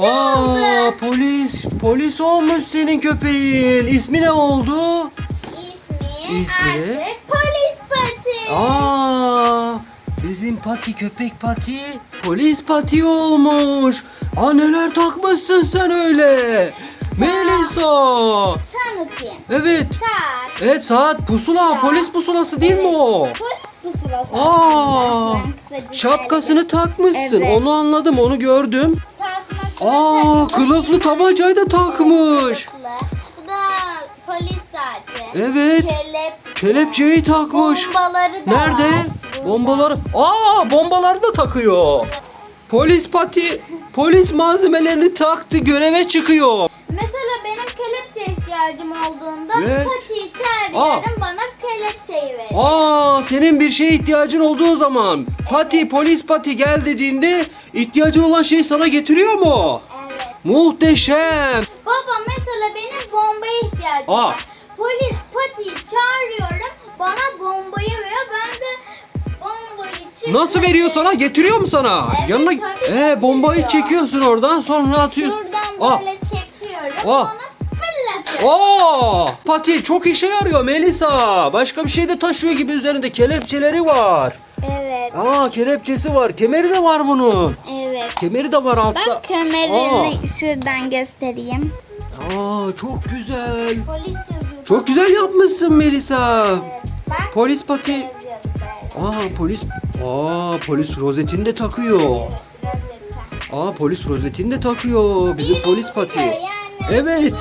Aa, polis. Polis olmuş senin köpeğin. İsmi ne oldu? İsmi, İsmi? artık polis pati. Aa, bizim Pati köpek Pati polis Pati olmuş. Aa neler takmışsın sen öyle? Melisa. Tanıtayım. Evet. Saat. Evet saat pusula polis pusulası değil mi o? Polis pusulası. Aa, şapkasını takmışsın. Evet. Onu anladım, onu gördüm. Aa, kılıflı tabancayı da takmış. Bu da polis saati. Evet. Kelepçe. Kelepçeyi takmış. Bombaları da Nerede? var. Bombaları. Aa, bombaları da takıyor. Polis pati, polis malzemelerini taktı, göreve çıkıyor. Mesela benim kelepçe ihtiyacım olduğunda Evet. patiyi çağırıyorum bana kelepçeyi verir. Aa, senin bir şeye ihtiyacın olduğu zaman pati, polis pati gel dediğinde ihtiyacın olan şeyi sana getiriyor mu? Evet. Muhteşem. Baba mesela benim bombaya ihtiyacım Aa. var. Polis patiyi çağırıyorum bana bombayı veriyor ben de bombayı çıkıp Nasıl veriyor sana? Getiriyor mu sana? Evet, Yanına tabii ee, bombayı getiriyor. çekiyorsun oradan sonra atıyorsun. Şuradan Aa, böyle çekiyorum Aa. sonra. Aa, pati çok işe yarıyor Melisa. Başka bir şey de taşıyor gibi üzerinde kelepçeleri var. Evet. Aa, kelepçesi var. Kemeri de var bunun. Evet. Kemeri de var altta. Bak kemerini şuradan göstereyim. Aa, çok güzel. Polis yazıyor. Çok güzel yapmışsın Melisa. Evet. Bak. Polis pati. Aa, polis. Aa, polis rozetini de takıyor. Gazete. Aa, polis rozetini de takıyor. Bizim polis pati. Evet.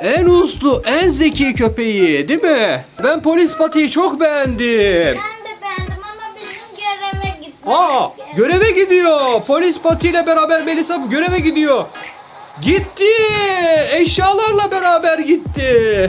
En uslu, en zeki köpeği değil mi? Ben polis patiyi çok beğendim. Ben de beğendim ama bizim göreve gitmemiz Aa, gerek. göreve gidiyor. Polis patiyle beraber Melisa göreve gidiyor. Gitti. Eşyalarla beraber gitti.